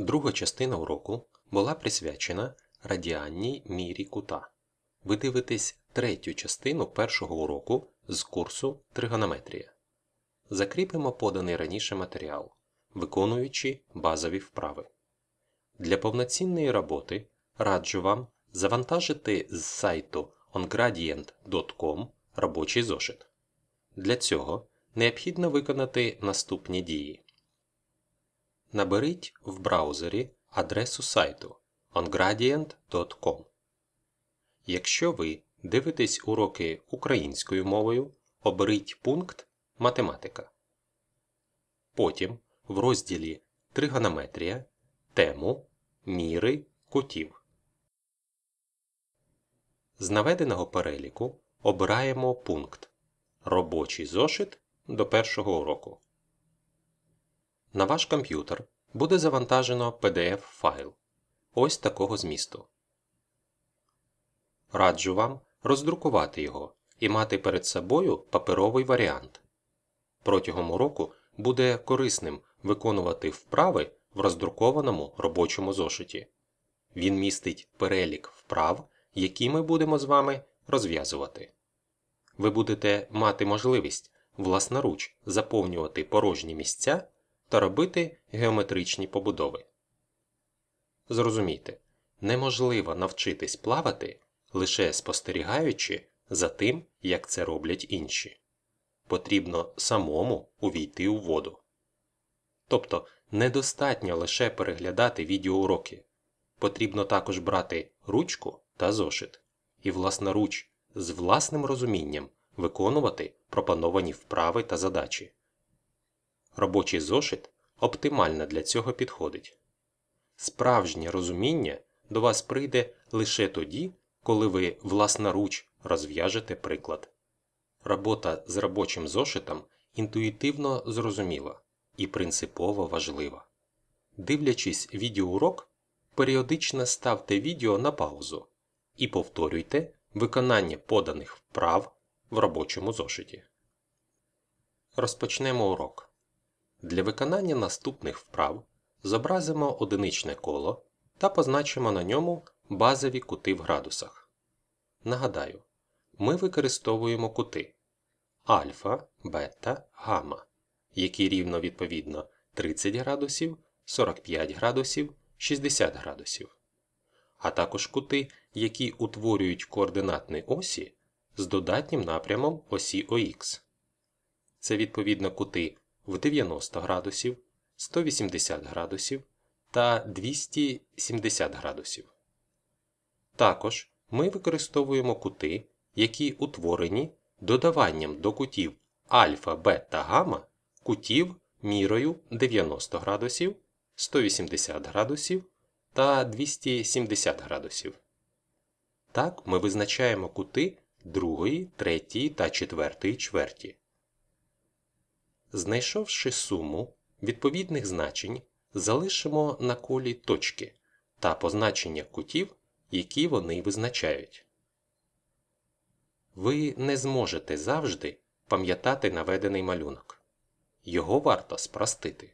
Друга частина уроку була присвячена радіальній мірі кута. Ви дивитесь третю частину першого уроку з курсу тригонометрія. Закріпимо поданий раніше матеріал, виконуючи базові вправи. Для повноцінної роботи раджу вам завантажити з сайту ongradient.com робочий зошит. Для цього необхідно виконати наступні дії. Наберіть в браузері адресу сайту ongradient.com. Якщо ви дивитесь уроки українською мовою, оберіть пункт Математика. Потім в розділі Тригонометрія тему Міри кутів. З наведеного переліку обираємо пункт Робочий зошит до першого уроку. На ваш комп'ютер буде завантажено PDF-файл ось такого змісту. Раджу вам роздрукувати його і мати перед собою паперовий варіант. Протягом уроку буде корисним виконувати вправи в роздрукованому робочому зошиті. Він містить перелік вправ, які ми будемо з вами розв'язувати. Ви будете мати можливість власноруч заповнювати порожні місця та робити геометричні побудови. Зрозумійте, неможливо навчитись плавати лише спостерігаючи за тим, як це роблять інші. Потрібно самому увійти у воду. Тобто недостатньо лише переглядати відеоуроки. Потрібно також брати ручку та зошит і власноруч з власним розумінням виконувати пропоновані вправи та задачі. Робочий зошит оптимально для цього підходить. Справжнє розуміння до вас прийде лише тоді, коли ви власноруч розв'яжете приклад. Робота з робочим зошитом інтуїтивно зрозуміла і принципово важлива. Дивлячись відеоурок, періодично ставте відео на паузу і повторюйте виконання поданих вправ в робочому зошиті. Розпочнемо урок. Для виконання наступних вправ зобразимо одиничне коло та позначимо на ньому базові кути в градусах. Нагадаю, ми використовуємо кути альфа, бета, гамма, які рівно відповідно 30 градусів, 45 градусів, 60 градусів, а також кути, які утворюють координатні осі з додатнім напрямом осі ОХ. Це відповідно кути в 90 градусів, 180 градусів та 270 градусів. Також ми використовуємо кути, які утворені додаванням до кутів альфа, бета, гамма кутів мірою 90 градусів, 180 градусів та 270 градусів. Так ми визначаємо кути другої, третьої та четвертої чверті. Знайшовши суму відповідних значень, залишимо на колі точки та позначення кутів які вони визначають. Ви не зможете завжди пам'ятати наведений малюнок. Його варто спростити.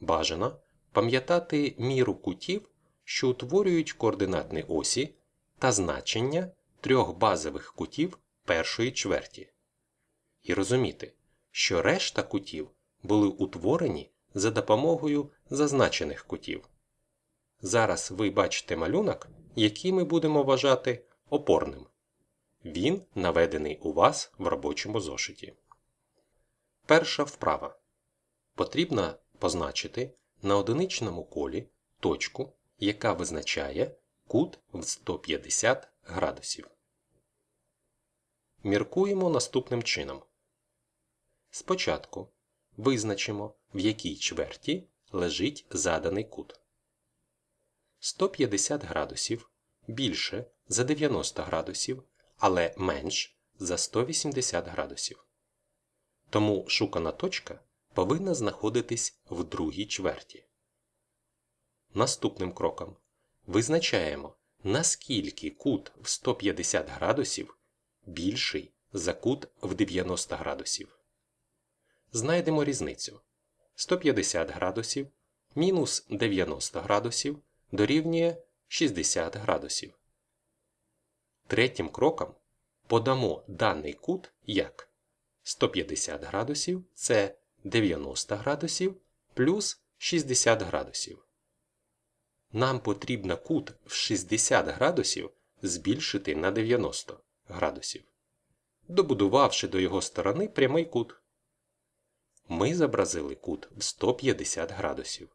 Бажано пам'ятати міру кутів, що утворюють координатні осі та значення трьох базових кутів першої чверті. І розуміти, що решта кутів були утворені за допомогою зазначених кутів. Зараз ви бачите малюнок, який ми будемо вважати опорним. Він наведений у вас в робочому зошиті. Перша вправа. Потрібно позначити на одиничному колі точку, яка визначає кут в 150 градусів. Міркуємо наступним чином. Спочатку визначимо, в якій чверті лежить заданий кут. 150 градусів більше за 90 градусів, але менш за 180 градусів. Тому шукана точка повинна знаходитись в другій чверті. Наступним кроком визначаємо, наскільки кут в 150 градусів більший за кут в 90 градусів. Знайдемо різницю 150 градусів мінус 90 градусів дорівнює 60 градусів. Третім кроком подамо даний кут як 150 градусів це 90 градусів плюс 60 градусів. Нам потрібно кут в 60 градусів збільшити на 90 градусів, добудувавши до його сторони прямий кут. Ми зобразили кут в 150 градусів.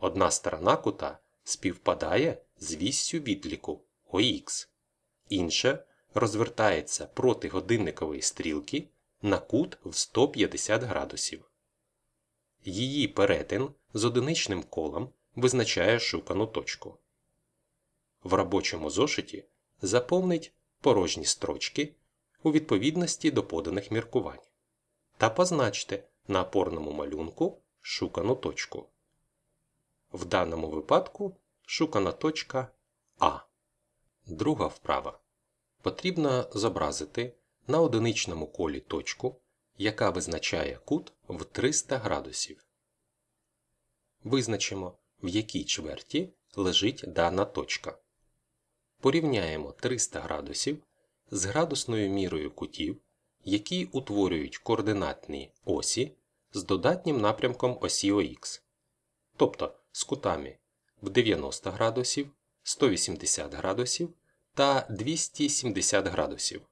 Одна сторона кута співпадає з віссю відліку ОХ, інша розвертається проти годинникової стрілки на кут в 150 градусів. Її перетин з одиничним колом визначає шукану точку. В робочому зошиті заповнить порожні строчки у відповідності до поданих міркувань та позначте на опорному малюнку шукану точку. В даному випадку шукана точка А. Друга вправа. Потрібно зобразити на одиничному колі точку, яка визначає кут в 300 градусів. Визначимо, в якій чверті лежить дана точка. Порівняємо 300 градусів з градусною мірою кутів, які утворюють координатні осі з додатнім напрямком осі ОХ, тобто з кутами в 90 градусів, 180 градусів та 270 градусів.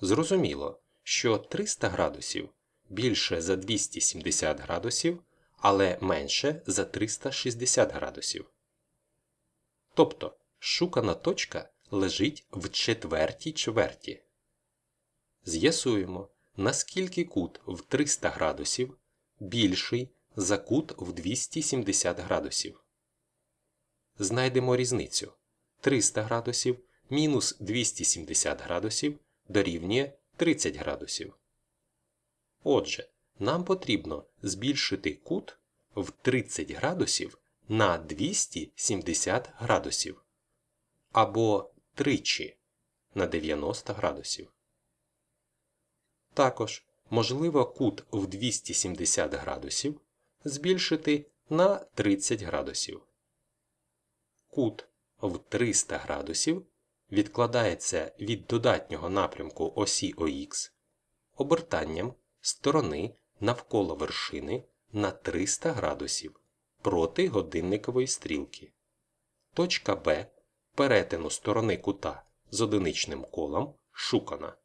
Зрозуміло, що 300 градусів більше за 270 градусів, але менше за 360 градусів. Тобто шукана точка лежить в четвертій чверті. З'ясуємо, наскільки кут в 300 градусів більший за кут в 270 градусів. Знайдемо різницю 300 градусів мінус 270 градусів дорівнює 30 градусів. Отже, нам потрібно збільшити кут в 30 градусів на 270 градусів або тричі на 90 градусів. Також можливо кут в 270 градусів збільшити на 30 градусів. Кут в 300 градусів відкладається від додатнього напрямку осі ОХ обертанням сторони навколо вершини на 300 градусів проти годинникової стрілки. Точка Б перетину сторони кута з одиничним колом шукана.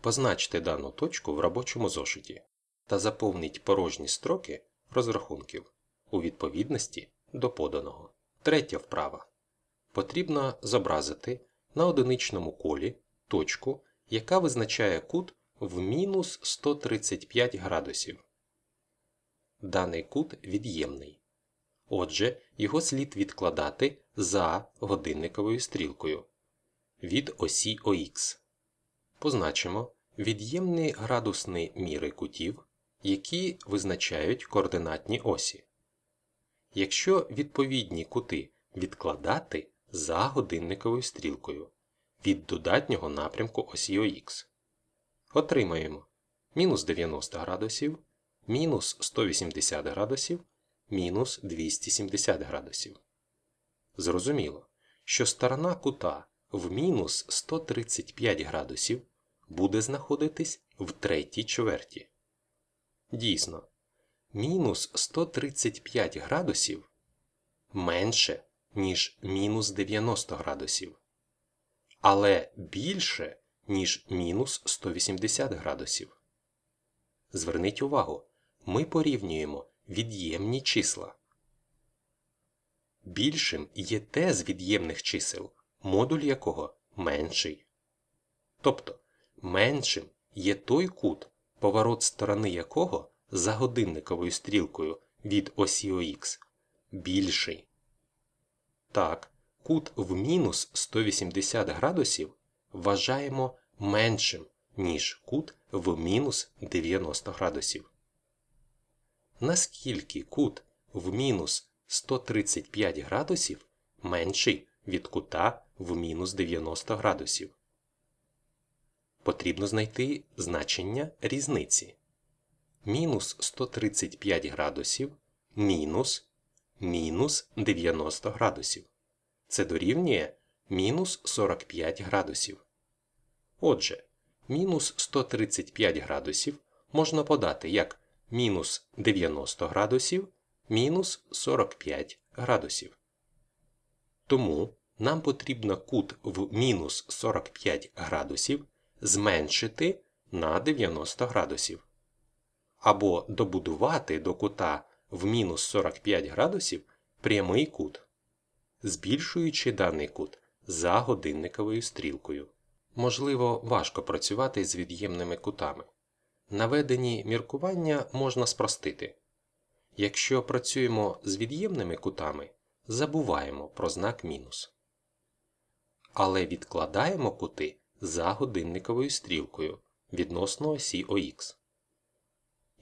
Позначте дану точку в робочому зошиті та заповніть порожні строки розрахунків у відповідності до поданого. Третя вправа. Потрібно зобразити на одиничному колі точку, яка визначає кут в мінус 135 градусів. Даний кут від'ємний. Отже, його слід відкладати за годинниковою стрілкою від осі ОХ. Позначимо від'ємні градусні міри кутів, які визначають координатні осі. Якщо відповідні кути відкладати за годинниковою стрілкою від додатнього напрямку осі ОХ, отримаємо мінус 90 градусів, мінус 180 градусів, мінус 270 градусів. Зрозуміло, що сторона кута в мінус 135 градусів буде знаходитись в третій чверті. Дійсно, мінус 135 градусів менше, ніж мінус 90 градусів, але більше, ніж мінус 180 градусів. Зверніть увагу, ми порівнюємо від'ємні числа. Більшим є те з від'ємних чисел, модуль якого менший. Тобто меншим є той кут, поворот сторони якого за годинниковою стрілкою від осі ОХ більший. Так, кут в мінус 180 градусів вважаємо меншим, ніж кут в мінус 90 градусів. Наскільки кут в мінус 135 градусів менший від кута в мінус 90 градусів? Потрібно знайти значення різниці. Мінус 135 градусів мінус мінус 90 градусів. Це дорівнює мінус 45 градусів. Отже, мінус 135 градусів можна подати як мінус 90 градусів мінус 45 градусів. Тому нам потрібно кут в мінус 45 градусів зменшити на 90 градусів. Або добудувати до кута в мінус 45 градусів прямий кут, збільшуючи даний кут за годинниковою стрілкою. Можливо, важко працювати з від'ємними кутами. Наведені міркування можна спростити. Якщо працюємо з від'ємними кутами, забуваємо про знак мінус. Але відкладаємо кути за годинниковою стрілкою відносно осі ОХ.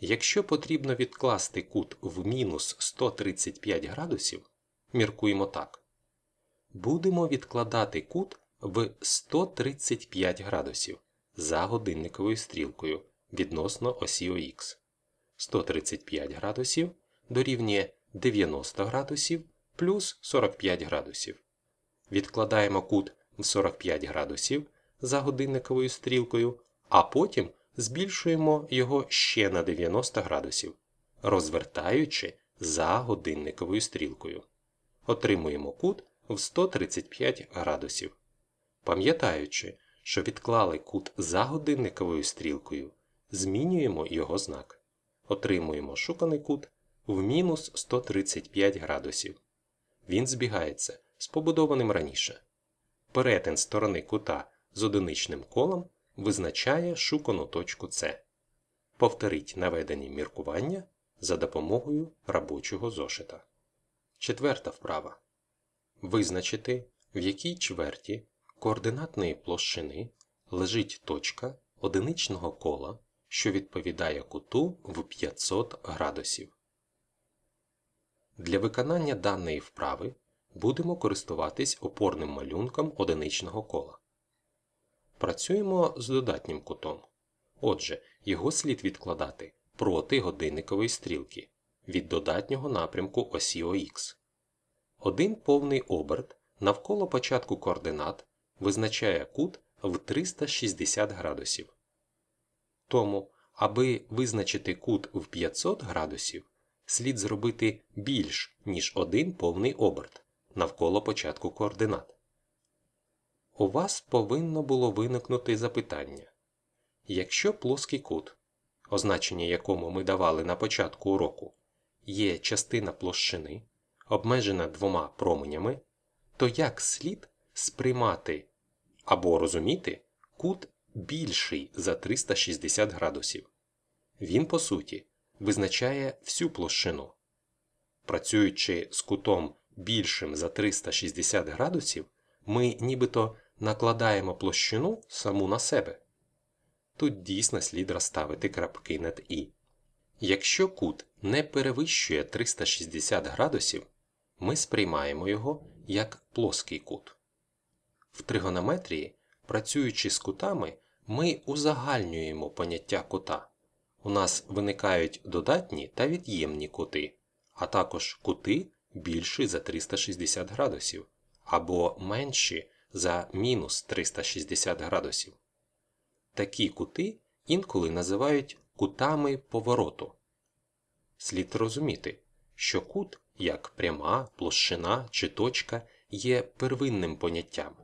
Якщо потрібно відкласти кут в мінус 135 градусів, міркуємо так. Будемо відкладати кут в 135 градусів за годинниковою стрілкою відносно осі ОХ. 135 градусів дорівнює 90 градусів плюс 45 градусів. Відкладаємо кут в 45 градусів за годинниковою стрілкою, а потім збільшуємо його ще на 90 градусів, розвертаючи за годинниковою стрілкою. Отримуємо кут в 135 градусів. Пам'ятаючи, що відклали кут за годинниковою стрілкою, змінюємо його знак. Отримуємо шуканий кут в мінус 135 градусів. Він збігається з побудованим раніше. Перетин сторони кута з одиничним колом визначає шукану точку С. Повторіть наведені міркування за допомогою робочого зошита. Четверта вправа. Визначити, в якій чверті координатної площини лежить точка одиничного кола, що відповідає куту в 500 градусів. Для виконання даної вправи будемо користуватись опорним малюнком одиничного кола. Працюємо з додатнім кутом. Отже, його слід відкладати проти годинникової стрілки від додатнього напрямку осі ОХ. Один повний оберт навколо початку координат визначає кут в 360 градусів. Тому, аби визначити кут в 500 градусів, слід зробити більш ніж один повний оберт навколо початку координат. У вас повинно було виникнути запитання якщо плоский кут, означення якому ми давали на початку уроку, є частина площини, обмежена двома променями, то як слід сприймати або розуміти кут більший за 360 градусів? Він, по суті, визначає всю площину. Працюючи з кутом більшим за 360 градусів, ми нібито накладаємо площину саму на себе. Тут дійсно слід розставити крапки над І. Якщо кут не перевищує 360 градусів, ми сприймаємо його як плоский кут. В тригонометрії, працюючи з кутами, ми узагальнюємо поняття кута. У нас виникають додатні та від'ємні кути, а також кути більші за 360 градусів або менші за мінус 360 градусів. Такі кути інколи називають кутами повороту. Слід розуміти, що кут, як пряма, площина чи точка, є первинним поняттям.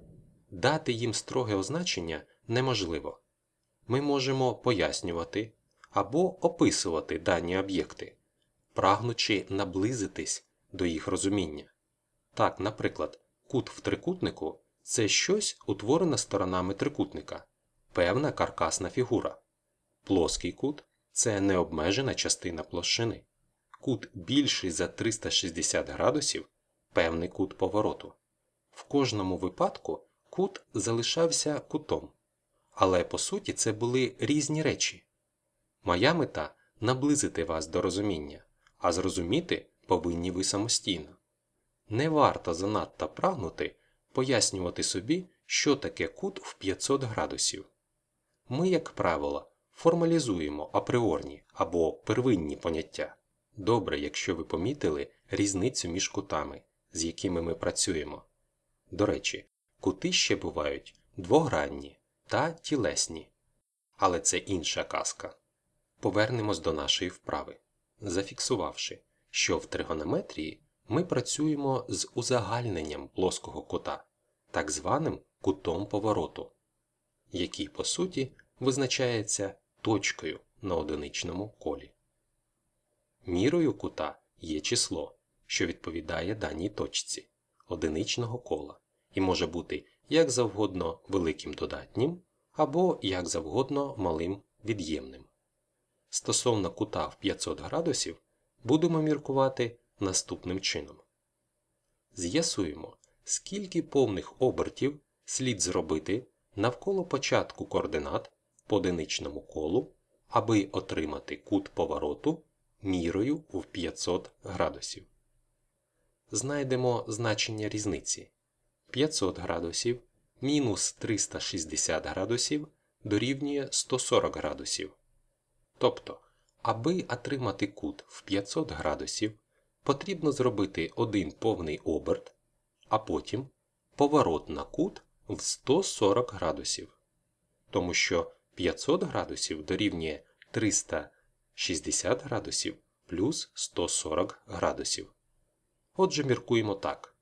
Дати їм строге означення неможливо. Ми можемо пояснювати або описувати дані об'єкти, прагнучи наблизитись до їх розуміння. Так, наприклад, кут в трикутнику це щось утворене сторонами трикутника, певна каркасна фігура. Плоский кут це необмежена частина площини. Кут більший за 360 градусів певний кут повороту. В кожному випадку кут залишався кутом. Але по суті це були різні речі. Моя мета наблизити вас до розуміння, а зрозуміти повинні ви самостійно. Не варто занадто прагнути пояснювати собі, що таке кут в 500 градусів. Ми, як правило, формалізуємо апріорні або первинні поняття, Добре, якщо ви помітили різницю між кутами, з якими ми працюємо. До речі, кути ще бувають двогранні та тілесні. Але це інша казка. Повернемось до нашої вправи, зафіксувавши, що в тригонометрії ми працюємо з узагальненням плоского кута, так званим кутом повороту, який, по суті, визначається точкою на одиничному колі. Мірою кута є число, що відповідає даній точці одиничного кола і може бути як завгодно великим додатнім або як завгодно малим від'ємним. Стосовно кута в 500 градусів будемо міркувати наступним чином. З'ясуємо, скільки повних обертів слід зробити навколо початку координат по одиничному колу, аби отримати кут повороту мірою в 500 градусів. Знайдемо значення різниці 500 градусів мінус 360 градусів дорівнює 140 градусів. Тобто, аби отримати кут в 500 градусів, потрібно зробити один повний оберт, а потім поворот на кут в 140 градусів. Тому що 500 градусів дорівнює 360 градусів плюс 140 градусів. Отже, міркуємо так.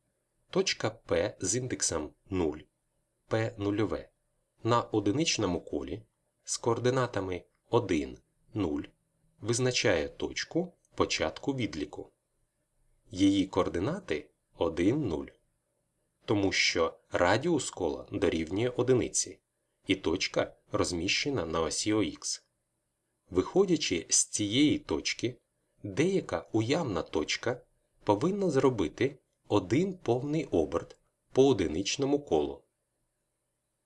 Точка P з індексом 0, P нульове на одиничному колі з координатами 1, 0 визначає точку початку відліку. Її координати 1, 0. Тому що радіус кола дорівнює одиниці, і точка розміщена на осі ОХ. Виходячи з цієї точки, деяка уявна точка повинна зробити один повний оберт по одиничному колу.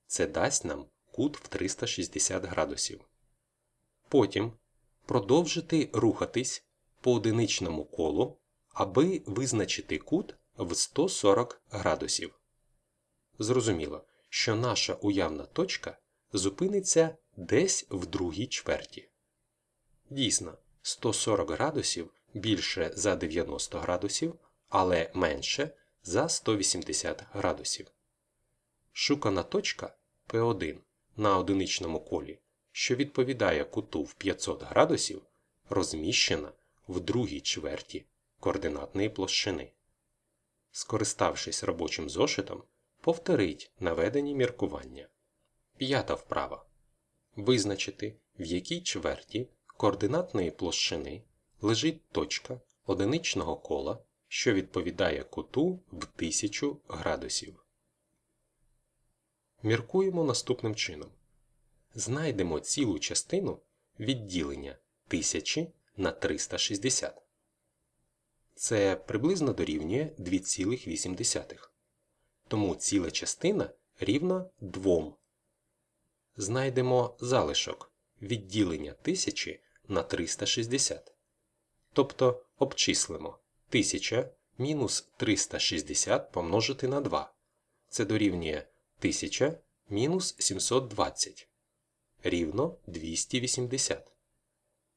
Це дасть нам кут в 360 градусів. Потім продовжити рухатись по одиничному колу, аби визначити кут в 140 градусів. Зрозуміло, що наша уявна точка зупиниться десь в другій чверті. Дійсно, 140 градусів більше за 90 градусів, але менше за 180 градусів. Шукана точка P1 на одиничному колі, що відповідає куту в 500 градусів, розміщена в другій чверті координатної площини. Скориставшись робочим зошитом, повторіть наведені міркування. П'ята вправа. Визначити, в якій чверті координатної площини лежить точка одиничного кола, що відповідає куту в 1000 градусів. Міркуємо наступним чином. Знайдемо цілу частину відділення 1000 на 360. Це приблизно дорівнює 2,8. Тому ціла частина рівна 2. Знайдемо залишок відділення 1000 на 360. Тобто обчислимо 1000 мінус 360 помножити на 2. Це дорівнює 1000 мінус 720 рівно 280.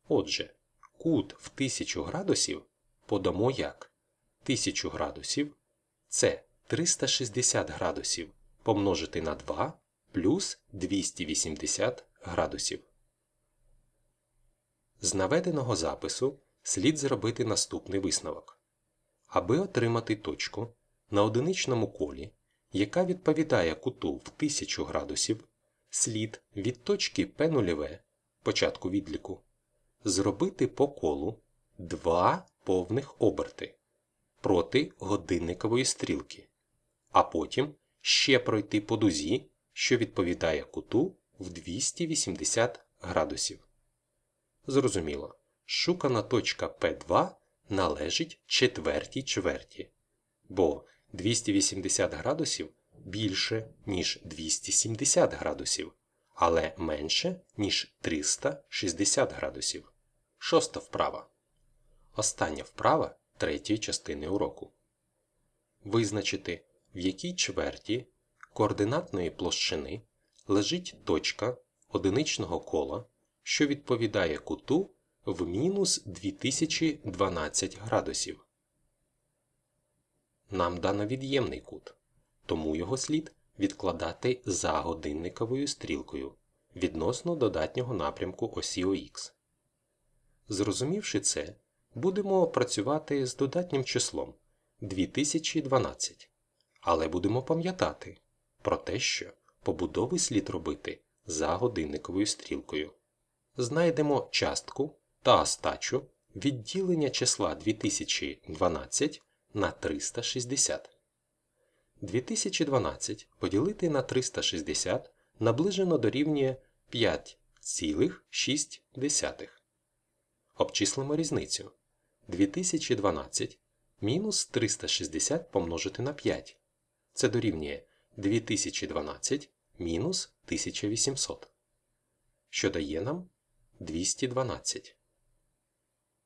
Отже, кут в 1000 градусів подамо як 1000 градусів це 360 градусів помножити на 2 плюс 280 градусів. З наведеного запису слід зробити наступний висновок. Аби отримати точку на одиничному колі, яка відповідає куту в 1000 градусів, слід від точки P0 початку відліку зробити по колу два повних оберти проти годинникової стрілки, а потім ще пройти по дузі, що відповідає куту в 280 градусів. Зрозуміло, шукана точка P2 належить четвертій чверті, бо 280 градусів більше, ніж 270 градусів, але менше, ніж 360 градусів. Шоста вправа. Остання вправа третьої частини уроку. Визначити, в якій чверті координатної площини лежить точка одиничного кола що відповідає куту в мінус 2012 градусів. Нам дано від'ємний кут, тому його слід відкладати за годинниковою стрілкою відносно додатнього напрямку осі ОХ. Зрозумівши це, будемо працювати з додатнім числом 2012, але будемо пам'ятати про те, що побудови слід робити за годинниковою стрілкою. Знайдемо частку та остачу відділення числа 2012 на 360. 2012 поділити на 360 наближено дорівнює 5,6. Обчислимо різницю. 2012 мінус 360 помножити на 5. Це дорівнює 2012 мінус 1800, що дає нам 212.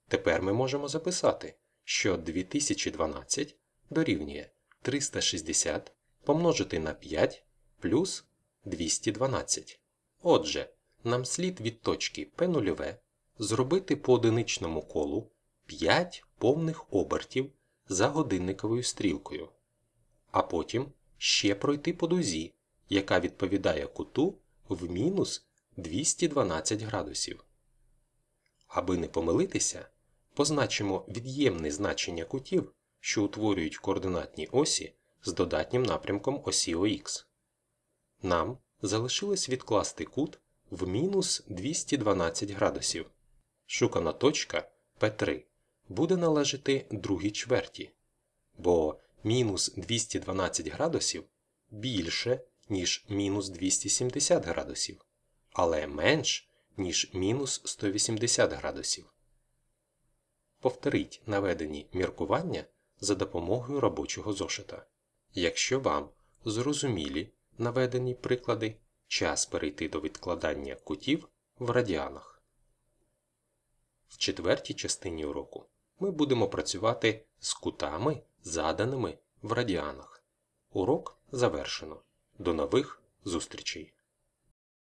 Тепер ми можемо записати, що 2012 дорівнює 360 помножити на 5 плюс 212. Отже, нам слід від точки P0 зробити по одиничному колу 5 повних обертів за годинниковою стрілкою, а потім ще пройти по дузі, яка відповідає куту в мінус 212 градусів. Аби не помилитися, позначимо від'ємне значення кутів, що утворюють координатні осі з додатнім напрямком осі ОХ. Нам залишилось відкласти кут в мінус 212 градусів. Шукана точка P3 буде належати другій чверті, бо мінус 212 градусів більше, ніж мінус 270 градусів, але менш, ніж мінус 180 градусів. Повторіть наведені міркування за допомогою робочого зошита. Якщо вам зрозумілі наведені приклади, час перейти до відкладання кутів в радіанах. В четвертій частині уроку ми будемо працювати з кутами, заданими в радіанах. Урок завершено. До нових зустрічей!